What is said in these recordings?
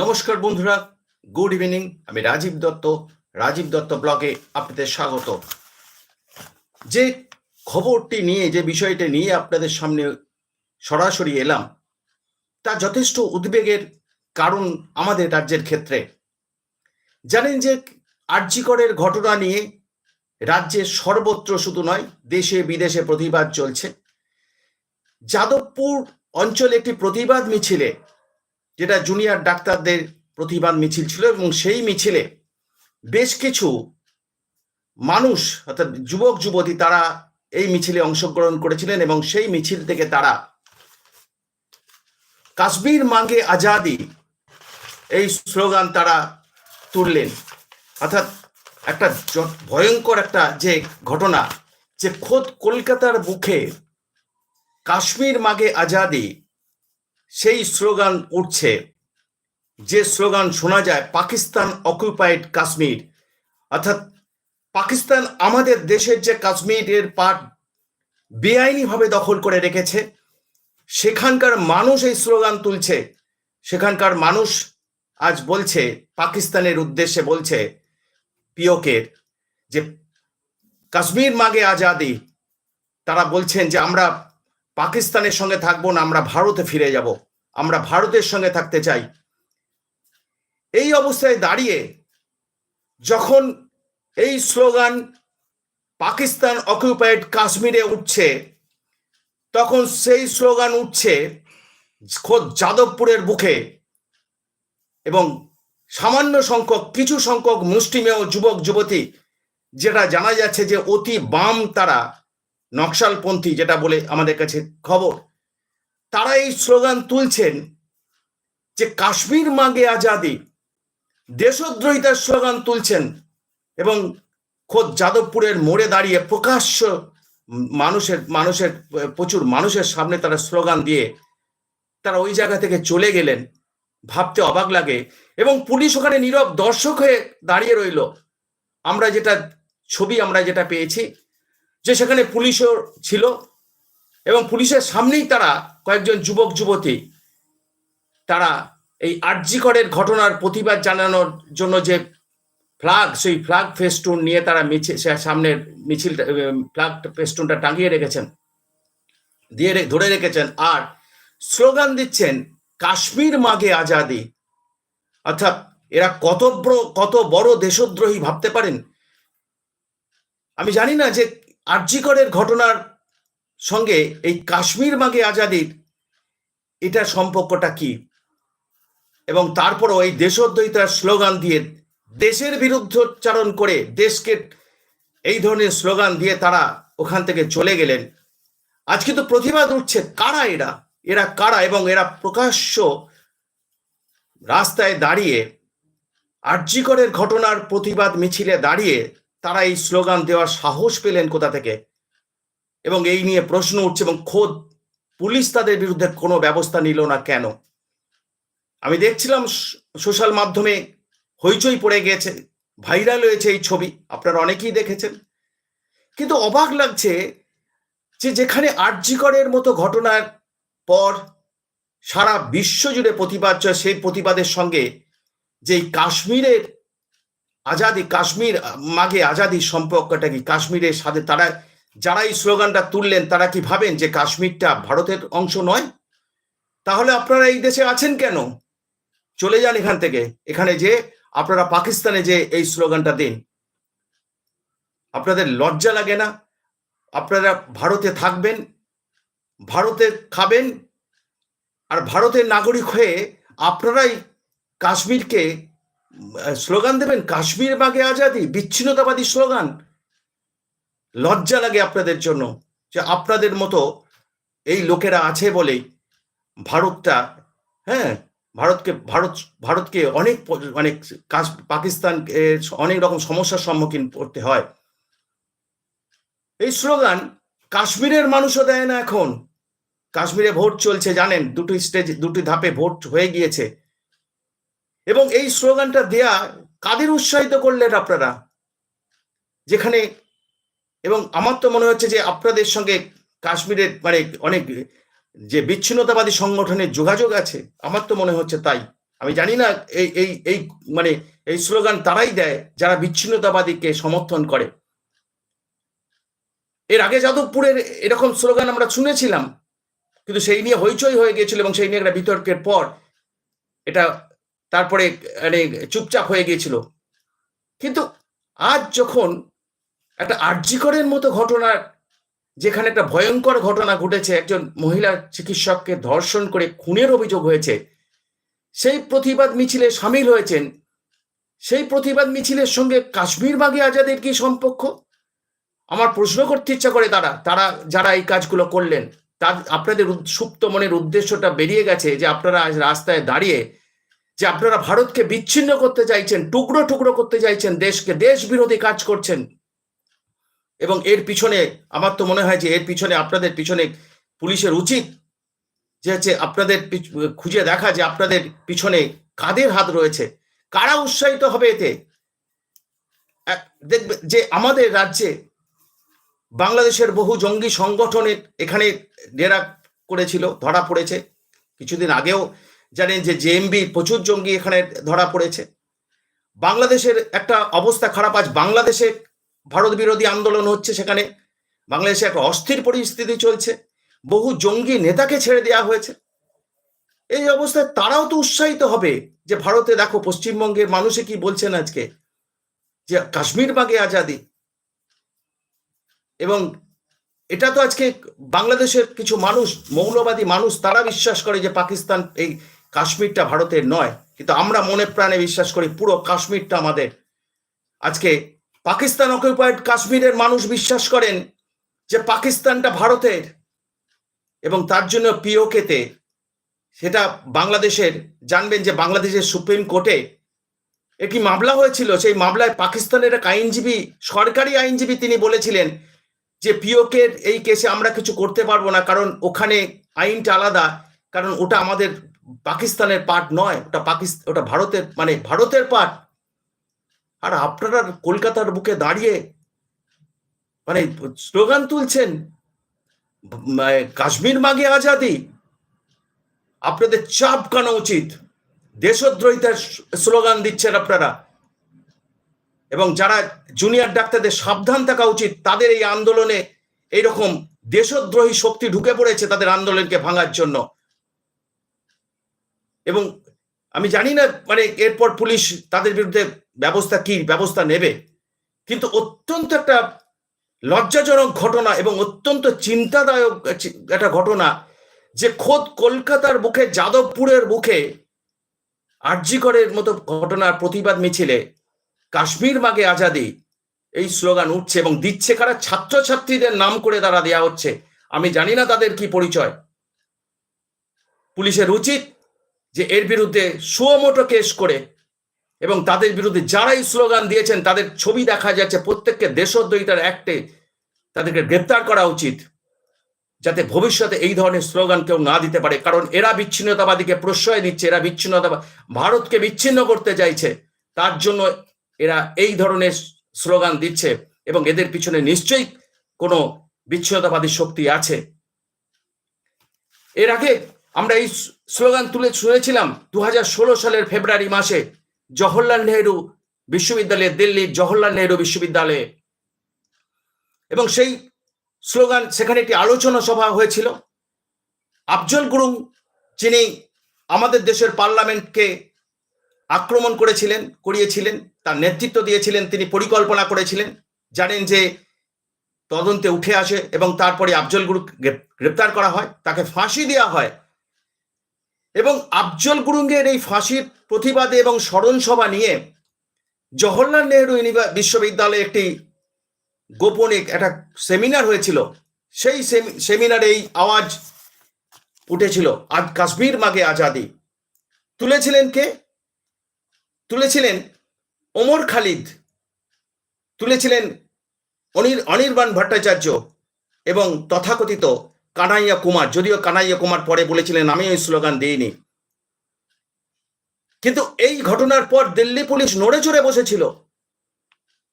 নমস্কার বন্ধুরা, good evening. আমি রাজীব দত্ত রাজীব দত্ত ব্লগে আপনাদের স্বাগত। যে খবরটি নিয়ে, যে বিষয়টি নিয়ে আপনাদের সামনে সরাসরি এলাম, তা যথেষ্ট উদ্বেগের কারণ আমাদের রাজ্যের ক্ষেত্রে। জানেন যে আর্যিকরের ঘটনা নিয়ে রাজ্যের সর্বত্র শুধু নয়, দেশে বিদেশে প্রতিবাদ চলছে। যাদবপুর অঞ্চলে একটি প্রতিবাদ মিছিলে যেটা জুনিয়র ডাক্তারদের প্রতিবাদ মিছিল ছিল এবং সেই মিছিলে বেশ কিছু মানুষ, অর্থাৎ যুবক, যুবতী তারা এই মিছিলে অংশগ্রহণ করেছিলেন এবং সেই মিছিল থেকে তারা কাশ্মীর মাঙ্গে আজাদি এই স্লোগান তারা তুললেন। অর্থাৎ একটা ভয়ঙ্কর একটা যে ঘটনা, যে খোদ কলকাতার বুকে কাশ্মীর মাগে আজাদি সেই স্লোগান উঠছে। যে স্লোগান শোনা যায়, পাকিস্তান অকুপাইড কাশ্মীর। অর্থাৎ পাকিস্তান আমাদের দেশের যে কাশ্মীরের পাট বেআইনিভাবে দখল করে রেখেছে, সেখানকার মানুষ এই স্লোগান তুলছে। সেখানকার মানুষ আজ বলছে, পাকিস্তানের উদ্দেশ্যে বলছে পিওকের যে কাশ্মীর মাগে আজাদি, তারা বলছেন যে আমরা পাকিস্তানের সঙ্গে থাকব না, আমরা ভারতে ফিরে যাব। আমরা ভারতের সঙ্গে থাকতে চাই। এই অবস্থায় দাঁড়িয়ে যখন এই স্লোগান, পাকিস্তান অকুপাইড কাশ্মীরে উঠছে, তখন সেই স্লোগান উঠছে খোদ যাদবপুরের বুকে এবং সামান্য সংখ্যক, কিছু সংখ্যক মুষ্টিমেয় যুবক, যুবতী, যেটা জানা যাচ্ছে যে অতি বাম তারা নকশালপন্থী যেটা বলে আমাদের কাছে খবর, তারা এই স্লোগান তুলছেন যে কাশ্মীর মাগে আজাদি, দেশদ্রোহিতার স্লোগান তুলছেন এবং খোদ যাদবপুরের মোড়ে দাঁড়িয়ে প্রকাশ্য মানুষের মানুষের, প্রচুর মানুষের সামনে তারা স্লোগান দিয়ে তারা ওই জায়গা থেকে চলে গেলেন, ভাবতে অবাক লাগে এবং পুলিশ ওখানে নীরব দর্শক হয়ে দাঁড়িয়ে রইল। আমরা যেটা ছবি আমরা যেটা পেয়েছি যে সেখানে পুলিশও ছিল এবং পুলিশের সামনেই তারা কয়েকজন যুবক, যুবতী, তারা এই আর্যিকরের ঘটনার প্রতিবাদ জানানোর জন্য যে ফ্লাগ, সেই ফ্লাগ ফেস্টুন নিয়ে তারা মিছিল সামনের মিছিল ফ্লাগ ফেস্টুনটা টাঙিয়ে রেখেছেন। দিয়ে ধরে রেখেছেন। আর স্লোগান দিচ্ছেন, কাশ্মীর মাগে আজাদি। অর্থাৎ এরা কত কত বড় দেশদ্রোহী ভাবতে পারেন? আমি জানি না যে আর্যিকরের ঘটনার সঙ্গে এই কাশ্মীর মাগে আজাদির এটা সম্পর্কটা কি? এবং তারপরও এই দেশদ্রোহিতার স্লোগান দিয়ে দেশের বিরুদ্ধোচ্চারণ করে দেশকে এই ধরনের স্লোগান দিয়ে তারা ওখান থেকে চলে গেলেন। আজকে তো প্রতিবাদ উঠছে কারা এরা? এরা কারা এবং এরা প্রকাশ্য রাস্তায় দাঁড়িয়ে আর্যিকরের ঘটনার প্রতিবাদ মিছিলে দাঁড়িয়ে তারা এই স্লোগান দেওয়ার সাহস পেলেন কোথা থেকে? এবং এই নিয়ে প্রশ্ন উঠছে এবং খোদ পুলিশ তাদের বিরুদ্ধে কোনো ব্যবস্থা নিল না কেন? আমি দেখছিলাম সোশ্যাল মাধ্যমে হইচই পড়ে গেছে, ভাইরাল হয়েছে এই ছবি, আপনারা অনেকেই দেখেছেন। কিন্তু অবাক লাগছে যে যেখানে আর্যিকরের মতো ঘটনার পর সারা বিশ্ব জুড়ে প্রতিবাদ সেই প্রতিবাদের সঙ্গে যে কাশ্মীরের আজাদি কাশ্মীর মাগে আজাদির সম্পর্কটা কি? কাশ্মীরের সাথে তারা, যারা এই স্লোগানটা তুললেন, তারা কি ভাবেন যে কাশ্মীরটা ভারতের অংশ নয়? তাহলে আপনারা এই দেশে আছেন কেন? চলে যান এখান থেকে। এখানে যে আপনারা পাকিস্তানে যে এই স্লোগানটা দিন। আপনাদের লজ্জা লাগে না? আপনারা ভারতে থাকবেন, ভারতে খাবেন, আর ভারতের নাগরিক হয়ে আপনারাই কাশ্মীরকে স্লোগান দেবেন, কাশ্মীর বাগে আজাদি, বিচ্ছিন্নতাবাদী স্লোগান। লজ্জা লাগে আপনাদের জন্য যে আপনাদের মতো এই লোকেরা আছে বলেই ভারতটা হ্যাঁ ভারতকে, ভারত, ভারতকে অনেক অনেক কাশ পাকিস্তান অনেক রকম সমস্যার সম্মুখীন করতে হয়। এই স্লোগান কাশ্মীরের মানুষও দেয় না এখন। কাশ্মীরে ভোট চলছে, জানেন, দুটি স্টেজ দুটি ধাপে ভোট হয়ে গিয়েছে। এবং এই স্লোগানটা দেয়া কাদের উৎসাহিত করলেন আপনারা? যেখানে এবং আমার তো মনে হচ্ছে যে আপনাদের সঙ্গে কাশ্মীরের মানে অনেক যে বিচ্ছিন্নতাবাদী সংগঠনের যোগাযোগ আছে, আমার তো মনে হচ্ছে তাই। আমি জানি না এই এই এই মানে এই স্লোগান তারাই দেয় যারা বিচ্ছিন্নতাবাদীকে সমর্থন করে। এর আগে যাদবপুরের এরকম স্লোগান আমরা শুনেছিলাম, কিন্তু সেই নিয়ে হইচই হয়ে গিয়েছিল এবং সেই নিয়ে একটা বিতর্কের পর এটা তারপরে মানে চুপচাপ হয়ে গিয়েছিল। কিন্তু আজ যখন একটা আর্যিকরের মতো ঘটনা, যেখানে একটা ভয়ঙ্কর ঘটনা ঘটেছে, একজন মহিলা চিকিৎসককে ধর্ষণ করে খুনের অভিযোগ হয়েছে, সেই প্রতিবাদ মিছিলে সামিল হয়েছেন। সেই প্রতিবাদ মিছিলের সঙ্গে কাশ্মীর বাগি আজাদের কি সম্পর্ক? আমার প্রশ্ন করতে ইচ্ছা করে তারা তারা, যারা এই কাজগুলো করলেন, তার, আপনাদের সুপ্ত মনের উদ্দেশ্যটা বেরিয়ে গেছে যে আপনারা আজ রাস্তায় দাঁড়িয়ে যে আপনারা ভারতকে বিচ্ছিন্ন করতে চাইছেন, টুকরো টুকরো করতে চাইছেন, দেশকে দেশ বিরোধী কাজ করছেন। এবং এর পিছনে, আমার তো মনে হয় যে এর পিছনে আপনাদের পিছনে পুলিশের উচিত যে হচ্ছে আপনাদের খুঁজে দেখা যে আপনাদের পিছনে কাদের হাত রয়েছে। কারা উৎসাহিত হবে এতে? দেখবে যে আমাদের রাজ্যে বাংলাদেশের বহু জঙ্গি সংগঠনের এখানে ডেরা করেছিল, ধরা পড়েছে। কিছুদিন আগেও জানেন যে জেএমবি প্রচুর জঙ্গি এখানে ধরা পড়েছে। বাংলাদেশের একটা অবস্থা খারাপ, আজ বাংলাদেশে ভারত বিরোধী আন্দোলন হচ্ছে সেখানে। বাংলাদেশে একটা অস্থির পরিস্থিতি চলছে। বহু জঙ্গি নেতাকে ছেড়ে দেওয়া হয়েছে। এই অবস্থায় তারাও তো উৎসাহিত হবে যে ভারতে দেখো পশ্চিমবঙ্গের মানুষে কি বলছেন আজকে? যে কাশ্মীর বাগে আজাদি। এবং এটা তো আজকে বাংলাদেশের কিছু মানুষ, মৌলবাদী মানুষ, তারা বিশ্বাস করে যে পাকিস্তান এই কাশ্মীরটা ভারতের নয়, কিন্তু আমরা মনে প্রাণে বিশ্বাস করি পুরো কাশ্মীরটা আমাদের। আজকে পাকিস্তান অকুপাইড কাশ্মীরের মানুষ বিশ্বাস করেন যে পাকিস্তানটা ভারতের, এবং তার জন্য পিওকেতে সেটা বাংলাদেশের, জানবেন যে বাংলাদেশের সুপ্রিম কোর্টে একটি মামলা হয়েছিল, সেই মামলায় পাকিস্তানের এক আইনজীবী, সরকারি আইনজীবী তিনি বলেছিলেন যে পিওকের এই কেসে আমরা কিছু করতে পারব না, কারণ ওখানে আইনটা আলাদা, কারণ ওটা আমাদের পাকিস্তানের পার্ট নয়, ওটা পাকিস্তান ওটা ভারতের মানে ভারতের পার্ট। আর আপনারা কলকাতার বুকে দাঁড়িয়ে মানে স্লোগান তুলছেন কাশ্মীর মাগে আজাদি। আপনাদের চাপ কানো উচিত। দেশদ্রোহিতার স্লোগান দিচ্ছেন আপনারা। এবং যারা জুনিয়র ডাক্তারদের সাবধান থাকা উচিত, তাদের এই আন্দোলনে এইরকম দেশদ্রোহী শক্তি ঢুকে পড়েছে তাদের আন্দোলনকে ভাঙার জন্য। এবং আমি জানি না মানে এরপর পুলিশ তাদের বিরুদ্ধে ব্যবস্থা কি, ব্যবস্থা নেবে। কিন্তু অত্যন্ত একটা লজ্জাজনক ঘটনা এবং অত্যন্ত চিন্তাদায়ক একটা ঘটনা যে খোদ কলকাতার বুকে যাদবপুরের বুকে আরজিকরের মতো ঘটনার প্রতিবাদ মিছিলে কাশ্মীর মাগে আজাদি এই স্লোগান উঠছে এবং দিচ্ছে কারা? ছাত্রছাত্রীদের নাম করে তারা দেয়া হচ্ছে। আমি জানি না তাদের কি পরিচয়। পুলিশের উচিত যে এর বিরুদ্ধে সুমোটো কেস করে এবং তাদের বিরুদ্ধে যারাই স্লোগান দিয়েছেন, তাদের ছবি দেখা যাচ্ছে, প্রত্যেককে দেশদ্রোহিতার অ্যাক্টে তাদেরকে গ্রেপ্তার করা উচিত, যাতে ভবিষ্যতে এই ধরনের স্লোগান কেউ না দিতে পারে। কারণ এরা বিচ্ছিন্নতাবাদীকে প্রশ্রয় দিচ্ছে, এরা বিচ্ছিন্নতাবাদ ভারতকে বিচ্ছিন্ন করতে চাইছে, তার জন্য এরা এই ধরনের স্লোগান দিচ্ছে এবং এদের পিছনে নিশ্চয়ই কোনো বিচ্ছিন্নতাবাদী শক্তি আছে। এর আগে আমরা এই স্লোগান তুলে শুনেছিলাম দু হাজার ষোলো সালের ফেব্রুয়ারি মাসে জওহরলাল নেহেরু বিশ্ববিদ্যালয়ে, দিল্লির জওহরলাল নেহরু বিশ্ববিদ্যালয়ে। এবং সেই স্লোগান সেখানে একটি আলোচনা সভা হয়েছিল। আফজল গুরুং যিনি আমাদের দেশের পার্লামেন্টকে আক্রমণ করেছিলেন, করিয়েছিলেন, তার নেতৃত্ব দিয়েছিলেন, তিনি পরিকল্পনা করেছিলেন। জানেন যে তদন্তে উঠে আসে এবং তারপরে আফজল গুরু গ্রেপ্তার করা হয়, তাকে ফাঁসি দেওয়া হয়। এবং আফজল গুরুঙ্গের এই ফাঁসির প্রতিবাদে এবং স্মরণ সভা নিয়ে জওহরলাল নেহরু বিশ্ববিদ্যালয়ে একটি গোপনে একটা সেমিনার হয়েছিল। সেই সেমিনারে এই আওয়াজ উঠেছিল। আজ কাশ্মীর মাগে আজাদি। তুলেছিলেন কে? তুলেছিলেন ওমর খালিদ। তুলেছিলেন অনির, অনির্বাণ ভট্টাচার্য এবং তথাকথিত কানাইয়া কুমার, যদিও কানাইয়া কুমার পরে বলেছিলেন, আমি ওই স্লোগান দিইনি। কিন্তু এই ঘটনার পর দিল্লি পুলিশ নড়ে চড়ে বসেছিল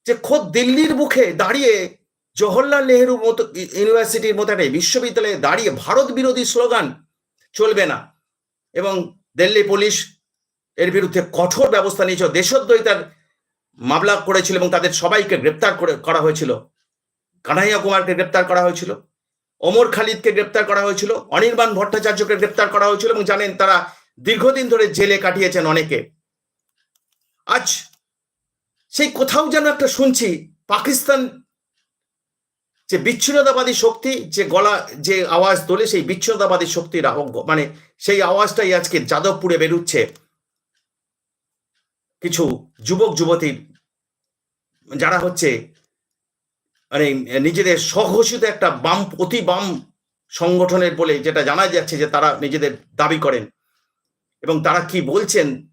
যে খোদ দিল্লির মুখে দাঁড়িয়ে জওহরলাল নেহরু মতো ইউনিভার্সিটির মতো একটা বিশ্ববিদ্যালয়ে দাঁড়িয়ে ভারত বিরোধী স্লোগান চলবে না। এবং দিল্লি পুলিশ এর বিরুদ্ধে কঠোর ব্যবস্থা নিয়েছিল, দেশদ্রোহিতার মামলা করেছিল এবং তাদের সবাইকে গ্রেপ্তার করে, করা হয়েছিল। কানাইয়া কুমারকে গ্রেপ্তার করা হয়েছিল। ওমর খালিদকে গ্রেপ্তার করা হয়েছিল, অনির্বাণ ভট্টাচার্যকে গ্রেপ্তার করা হয়েছিল এবং জানেন তারা দীর্ঘদিন ধরে জেলে কাটিয়েছেন অনেকে। আজ সেই কোথাও যেন একটা শুনছি, পাকিস্তান যে বিচ্ছিন্নতাবাদী শক্তি, যে গলা, যে আওয়াজ তোলে সেই বিচ্ছিন্নতাবাদী শক্তির মানে সেই আওয়াজটাই আজকে যাদবপুরে বেরুচ্ছে। কিছু যুবক যুবতীর যারা হচ্ছে মানে নিজেদের স্বঘোষিত একটা বাম, অতি বাম সংগঠনের বলে যেটা জানা যাচ্ছে যে তারা নিজেদের দাবি করেন। এবং তারা কি বলছেন,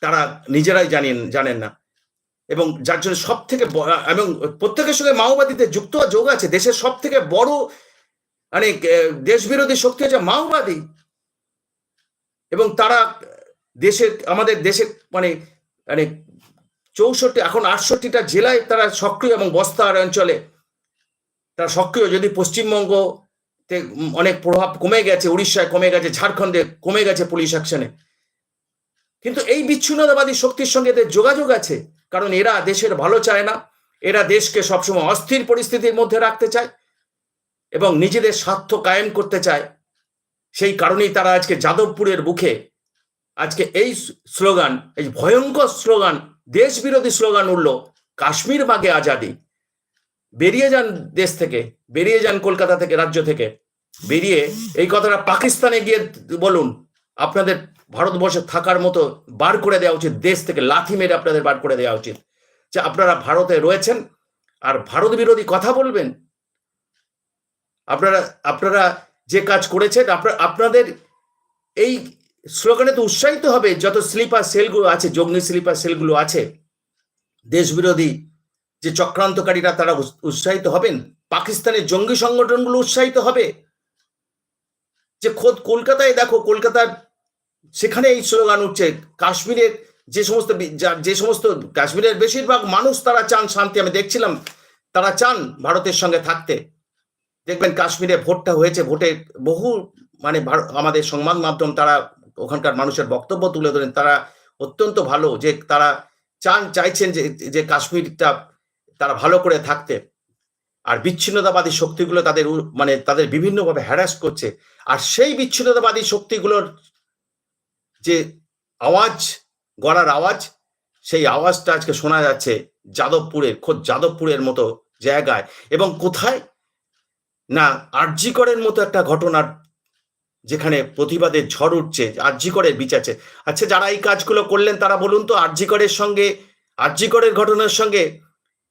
তারা নিজেরাই জানেন জানেন না। এবং যার জন্য সব থেকে এবং প্রত্যেকের সঙ্গে মাওবাদীদের যুক্ত হওয়া যোগ আছে। দেশের সব থেকে বড় মানে দেশ বিরোধী শক্তি হচ্ছে মাওবাদী। এবং তারা দেশের, আমাদের দেশে মানে মানে চৌষট্টি, এখন আটষট্টিটা জেলায় তারা সক্রিয় এবং বস্তার অঞ্চলে। তারা সক্রিয়, যদি পশ্চিমবঙ্গ অনেক প্রভাব কমে গেছে, উড়িষ্যায় কমে গেছে, ঝাড়খণ্ডে কমে গেছে পুলিশ অ্যাকশনে। কিন্তু এই বিচ্ছিন্নতাবাদী শক্তির সঙ্গে এদের যোগাযোগ আছে, কারণ এরা দেশের ভালো চায় না। এরা দেশকে সবসময় অস্থির পরিস্থিতির মধ্যে রাখতে চায় এবং নিজেদের স্বার্থ কায়েম করতে চায়। সেই কারণেই তারা আজকে যাদবপুরের বুকে আজকে এই স্লোগান, এই ভয়ঙ্কর স্লোগান দেশ বিরোধী স্লোগান উঠল, কাশ্মীর বাগে আজাদি। বেরিয়ে যান দেশ থেকে, বেরিয়ে যান কলকাতা থেকে, রাজ্য থেকে। বেরিয়ে এই কথাটা পাকিস্তানে গিয়ে বলুন, আপনাদের ভারতবর্ষে থাকার মতো বার করে দেওয়া উচিত, দেশ থেকে লাথি মেরে আপনাদের বার করে দেওয়া উচিত। যে আপনারা ভারতে রয়েছেন আর ভারত বিরোধী কথা বলবেন? আপনারা আপনারা যে কাজ করেছেন, আপনার, আপনাদের এই স্লোগানে তো উৎসাহিত হবে যত স্লিপার সেলগুলো আছে জঙ্গি স্লিপার সেলগুলো আছে, দেশবিরোধী যে চক্রান্তকারীরা তারা উৎস- উৎসাহিত হবেন, পাকিস্তানের জঙ্গি সংগঠনগুলো উৎসাহিত হবে। যে খোদ কলকাতায় দেখো, কলকাতার সেখানে এই স্লোগান উঠছে, কাশ্মীরের যে সমস্ত যা- সমস্ত কাশ্মীরের বেশিরভাগ মানুষ তারা চান শান্তি, আমি দেখছিলাম, তারা চান ভারতের সঙ্গে থাকতে। দেখবেন কাশ্মীরে ভোটটা হয়েছে, ভোটে বহু মানে আমাদের সংবাদ মাধ্যম তারা ওখানকার মানুষের বক্তব্য তুলে ধরেন, তারা অত্যন্ত ভালো যে তারা চান, চাইছেন যে যে কাশ্মীরটা তারা ভালো করে থাকতে। আর বিচ্ছিন্নতাবাদী শক্তিগুলো তাদের মানে তাদের বিভিন্নভাবে হ্যারাস করছে। আর সেই বিচ্ছিন্নতাবাদী শক্তিগুলোর যে আওয়াজ, গড়ার আওয়াজ, সেই আওয়াজটা আজকে শোনা যাচ্ছে যাদবপুরের খোদ যাদবপুরের মতো জায়গায়। এবং কোথায়? না, আরজিকরের মতো একটা ঘটনার যেখানে প্রতিবাদের ঝড় উঠছে আরজিকরের বিচারছে আচ্ছা যারা এই কাজগুলো করলেন তারা বলুন তো আরজিকরের সঙ্গে আরজিকরের ঘটনার সঙ্গে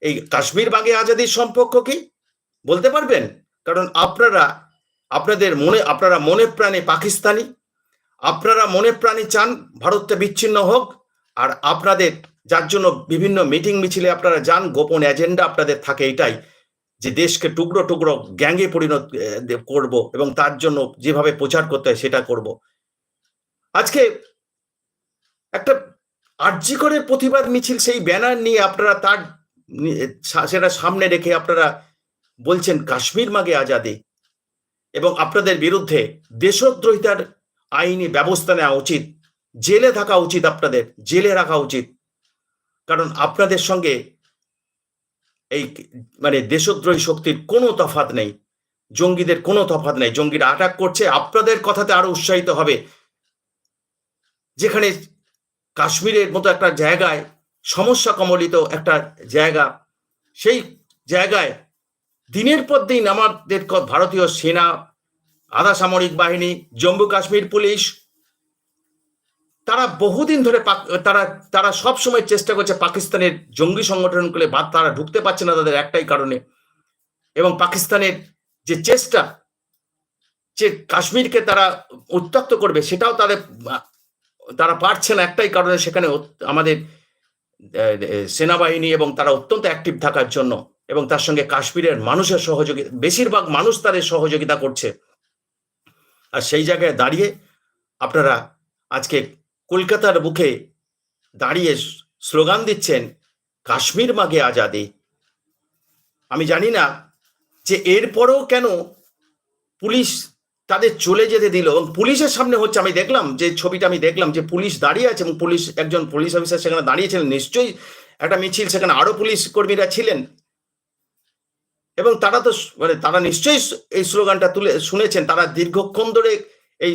এই কাশ্মীর বাগে আজাদির সম্পর্ক কি? বলতে পারবেন? কারণ আপনারা, আপনাদের মনে, আপনারা মনে প্রাণে পাকিস্তানি, আপনারা মনে প্রাণে চান ভারতটা বিচ্ছিন্ন হোক, আর আপনাদের, যার জন্য বিভিন্ন মিটিং মিছিলে আপনারা যান, গোপন এজেন্ডা আপনাদের থাকে এটাই। যে দেশকে টুকরো টুকরো গ্যাংয়ে পরিণত করব এবং তার জন্য যেভাবে প্রচার করতে হয় সেটা করব। আজকে একটা আর্যিকরের প্রতিবাদ মিছিল, সেই ব্যানার নিয়ে আপনারা তার সেটা সামনে রেখে আপনারা বলছেন, কাশ্মীর মাগে আজাদি। এবং আপনাদের বিরুদ্ধে দেশদ্রোহিতার আইনি ব্যবস্থা নেওয়া উচিত, জেলে থাকা উচিত আপনাদের, জেলে রাখা উচিত। কারণ আপনাদের সঙ্গে এই মানে দেশদ্রোহী শক্তির কোনো তফাত নেই, জঙ্গিদের কোনো তফাত নেই, জঙ্গিরা আটাক করছে, আপনাদের কথাতে আরও উৎসাহিত হবে। যেখানে কাশ্মীরের মতো একটা জায়গায় সমস্যা কমলিত একটা জায়গা, সেই জায়গায় দিনের পর দিন আমাদের ভারতীয় সেনা, আধা সামরিক বাহিনী, জম্মু কাশ্মীর পুলিশ তারা বহুদিন ধরে তারা তারা সব সময় চেষ্টা করছে পাকিস্তানের জঙ্গি সংগঠনগুলো বাদ তারা ঢুকতে পারছে না তাদের একটাই কারণে। এবং পাকিস্তানের যে চেষ্টা, যে কাশ্মীরকে তারা উত্তক্ত করবে, সেটাও তাদের, তারা পারছে না একটাই কারণে সেখানে আমাদের সেনাবাহিনী এবং তারা অত্যন্ত অ্যাক্টিভ থাকার জন্য এবং তার সঙ্গে কাশ্মীরের মানুষের সহযোগিতা, বেশিরভাগ মানুষ তাদের সহযোগিতা করছে। আর সেই জায়গায় দাঁড়িয়ে আপনারা আজকে কলকাতার বুকে দাঁড়িয়ে স্লোগান দিচ্ছেন, কাশ্মীর মাগে আজাদি। আমি জানি না যে এরপরেও কেন পুলিশ তাদের চলে যেতে দিল এবং পুলিশের সামনে হচ্ছে, আমি দেখলাম যে ছবিটা আমি দেখলাম যে পুলিশ দাঁড়িয়ে আছে এবং পুলিশ একজন পুলিশ অফিসার সেখানে দাঁড়িয়েছিলেন, নিশ্চয়ই একটা মিছিল, সেখানে আরও পুলিশ কর্মীরা ছিলেন। এবং তারা তো মানে তারা নিশ্চয়ই এই স্লোগানটা তুলে শুনেছেন, তারা দীর্ঘক্ষণ ধরে এই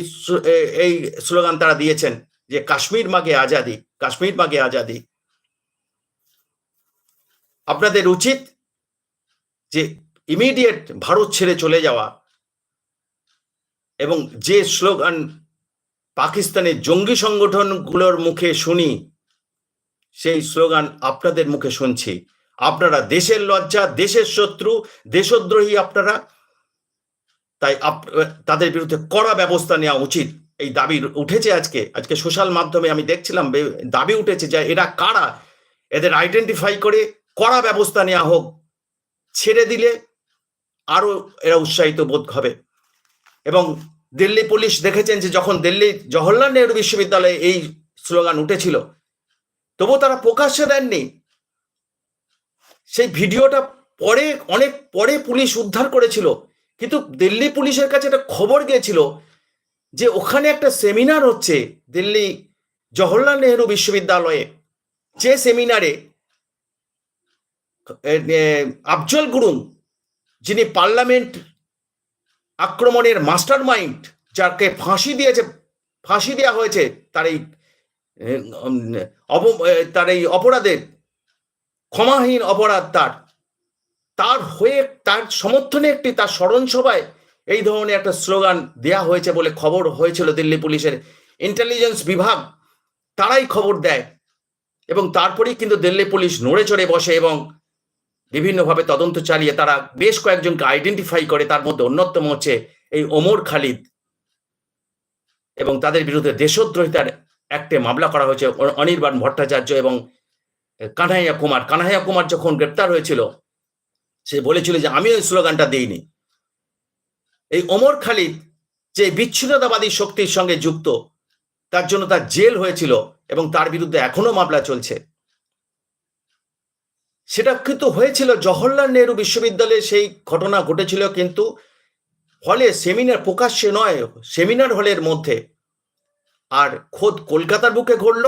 এই স্লোগান তারা দিয়েছেন। যে কাশ্মীর মাগে আজাদি, কাশ্মীর মাগে আজাদি। আপনাদের উচিত যে ইমিডিয়েট ভারত ছেড়ে চলে যাওয়া এবং যে স্লোগান পাকিস্তানের জঙ্গি সংগঠনগুলোর মুখে শুনি, সেই স্লোগান আপনাদের মুখে শুনছি। আপনারা দেশের লজ্জা, দেশের শত্রু, দেশদ্রোহী আপনারা। তাই তাদের বিরুদ্ধে কড়া ব্যবস্থা নেওয়া উচিত। এই দাবি উঠেছে আজকে আজকে সোশ্যাল মাধ্যমে আমি দেখছিলাম দাবি উঠেছে যে এরা কারা? এদের আইডেন্টিফাই করে, কড়া ব্যবস্থা নেওয়া হোক, ছেড়ে দিলে আরও এরা উৎসাহিত বোধ হবে। এবং দিল্লি পুলিশ দেখেছেন যে যখন দিল্লি জওহরলাল নেহরু বিশ্ববিদ্যালয়ে এই স্লোগান উঠেছিল তবুও তারা প্রকাশ্যে দেননি। সেই ভিডিওটা পরে, অনেক পরে পুলিশ উদ্ধার করেছিল, কিন্তু দিল্লি পুলিশের কাছে একটা খবর গিয়েছিল যে ওখানে একটা সেমিনার হচ্ছে দিল্লি জওহরলাল নেহরু বিশ্ববিদ্যালয়ে। যে সেমিনারে আফজল গুরুং, যিনি পার্লামেন্ট আক্রমণের মাস্টার মাইন্ড যাকে ফাঁসি দিয়েছে, ফাঁসি দেওয়া হয়েছে তার এই অব- তার এই অপরাধের, ক্ষমাহীন অপরাধ তার। তার হয়ে, তার সমর্থনে একটি, তার স্মরণ সভায় এই ধরনের একটা স্লোগান দেয়া হয়েছে বলে খবর হয়েছিল দিল্লি পুলিশের। ইন্টেলিজেন্স বিভাগ তারাই খবর দেয় এবং তারপরেই কিন্তু দিল্লি পুলিশ নড়ে চড়ে বসে এবং বিভিন্নভাবে তদন্ত চালিয়ে তারা বেশ কয়েকজনকে আইডেন্টিফাই করে, তার মধ্যে অন্যতম হচ্ছে এই ওমর খালিদ এবং তাদের বিরুদ্ধে দেশদ্রোহিতার একটে মামলা করা হয়েছে অনির্বাণ ভট্টাচার্য এবং কানাইয়া কুমার। কানাইয়া কুমার যখন গ্রেপ্তার হয়েছিল, সে বলেছিল যে আমি ওই স্লোগানটা দিইনি। এই ওমর খালিদ যে বিচ্ছিন্নতাবাদী শক্তির সঙ্গে যুক্ত, তার জন্য তার জেল হয়েছিল এবং তার বিরুদ্ধে এখনও মামলা চলছে। সেটা কিন্তু হয়েছিল, জওহরলাল নেহরু বিশ্ববিদ্যালয়ে সেই ঘটনা ঘটেছিল কিন্তু হলে সেমিনার প্রকাশ্যে নয়, সেমিনার হলের মধ্যে। আর খোদ কলকাতার বুকে ঘটল,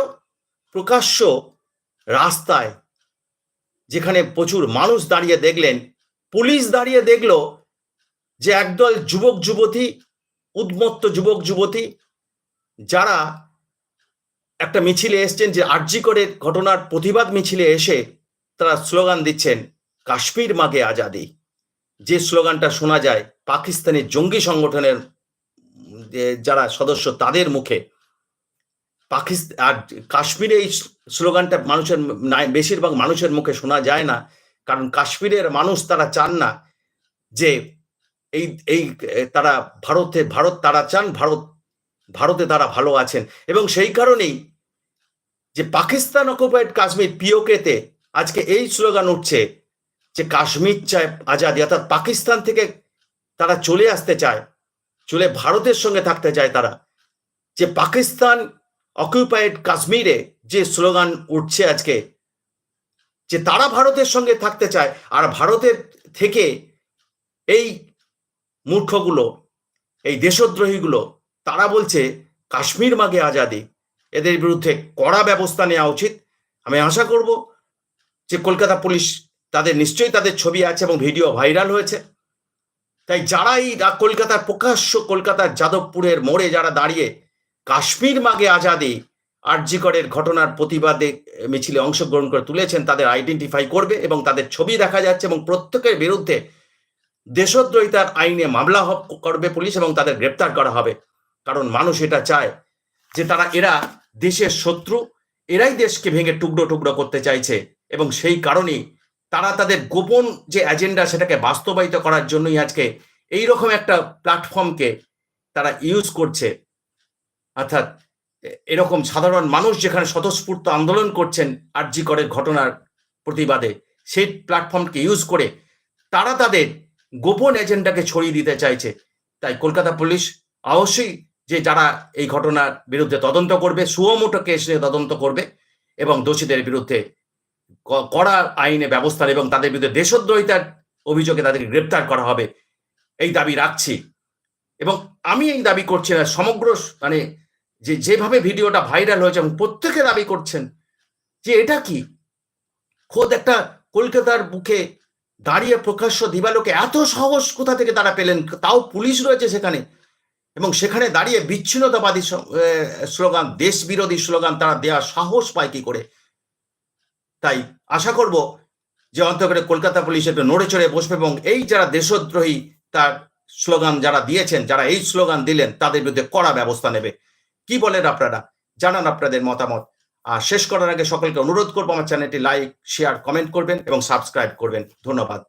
প্রকাশ্য রাস্তায় যেখানে প্রচুর মানুষ দাঁড়িয়ে দেখলেন, পুলিশ দাঁড়িয়ে দেখল যে একদল যুবক যুবতী, উদ্মত্ত যুবক যুবতী, যারা একটা মিছিলে এসছেন যে আর্যিকরের ঘটনার প্রতিবাদ মিছিলে এসে তারা স্লোগান দিচ্ছেন, কাশ্মীর মাগে আজাদি। যে স্লোগানটা শোনা যায় পাকিস্তানের জঙ্গি সংগঠনের যারা সদস্য তাদের মুখে। পাকিস্তান আর কাশ্মীরে এই স্লোগানটা মানুষের বেশিরভাগ মানুষের মুখে শোনা যায় না, কারণ কাশ্মীরের মানুষ তারা চান না যে এই এই তারা ভারতে, ভারত তারা চান, ভারত, ভারতে তারা ভালো আছেন। এবং সেই কারণেই যে পাকিস্তান অকুপাইড কাশ্মীর পিওকেতে আজকে এই স্লোগান উঠছে যে কাশ্মীর চায় আজাদি, অর্থাৎ পাকিস্তান থেকে তারা চলে আসতে চায়, চলে ভারতের সঙ্গে থাকতে চায় তারা। যে পাকিস্তান অকুপাইড কাশ্মীরে যে স্লোগান উঠছে আজকে, যে তারা ভারতের সঙ্গে থাকতে চায়, আর ভারতের থেকে এই মূর্খগুলো, এই দেশদ্রোহীগুলো, তারা বলছে কাশ্মীর মাগে আজাদি। এদের বিরুদ্ধে কড়া ব্যবস্থা নেওয়া উচিত। আমি আশা করব যে কলকাতা পুলিশ তাদের, নিশ্চয়ই তাদের ছবি আছে এবং ভিডিও ভাইরাল হয়েছে। তাই যারা এই কলকাতার প্রকাশ্য কলকাতার যাদবপুরের মোড়ে যারা দাঁড়িয়ে কাশ্মীর মাগে আজাদি আরজিকরের ঘটনার প্রতিবাদে মিছিলে অংশগ্রহণ করে তুলেছেন, তাদের আইডেন্টিফাই করবে এবং তাদের ছবি দেখা যাচ্ছে এবং প্রত্যেকের বিরুদ্ধে দেশদ্রোহিতার আইনে মামলা করবে পুলিশ এবং তাদের গ্রেপ্তার করা হবে। কারণ মানুষ এটা চায় যে তারা, এরা দেশের শত্রু, এরাই দেশকে ভেঙে টুকরো টুকরো করতে চাইছে এবং সেই কারণেই তারা তাদের গোপন যে এজেন্ডা সেটাকে বাস্তবায়িত করার জন্যই আজকে এই রকম একটা প্ল্যাটফর্মকে তারা ইউজ করছে। অর্থাৎ এরকম সাধারণ মানুষ যেখানে স্বতঃস্ফূর্ত আন্দোলন করছেন আরজি করে ঘটনার প্রতিবাদে, সেই প্ল্যাটফর্মকে ইউজ করে তারা তাদের গোপন এজেন্ডাকে ছড়িয়ে দিতে চাইছে। তাই কলকাতা পুলিশ অবশ্যই যে যারা এই ঘটনার বিরুদ্ধে তদন্ত করবে সুয়মোটো কেস নিয়ে তদন্ত করবে এবং দোষীদের বিরুদ্ধে ক- কড়া আইনে ব্যবস্থা এবং তাদের বিরুদ্ধে দেশদ্রোহিতার অভিযোগে তাদেরকে গ্রেপ্তার করা হবে। এই দাবি রাখছি। এবং আমি এই দাবি করছি না, সমগ্র মানে যে, যেভাবে ভিডিওটা ভাইরাল হয়েছে এবং প্রত্যেকে দাবি করছেন যে এটা কি? খোদ একটা কলকাতার বুকে দাঁড়িয়ে প্রকাশ্য দিবালোকে এত সাহস কোথা থেকে তারা পেলেন? তাও পুলিশ রয়েছে সেখানে। এবং সেখানে দাঁড়িয়ে বিচ্ছিন্নতাবাদী স্লোগান দেশ বিরোধী স্লোগান তারা দেওয়ার সাহস পায় কি করে? তাই আশা করব যে অন্তরে কলকাতা পুলিশ একটু নড়ে চড়ে বসবে এবং এই যারা দেশদ্রোহী তার স্লোগান যারা দিয়েছেন, যারা এই স্লোগান দিলেন, তাদের বিরুদ্ধে কড়া ব্যবস্থা নেবে। কি বলেন আপনারা? জানান আপনাদের মতামত। আর শেষ করার আগে সকলকে অনুরোধ করব আমার চ্যানেলটি লাইক, শেয়ার, কমেন্ট করবেন এবং সাবস্ক্রাইব করবেন। ধন্যবাদ।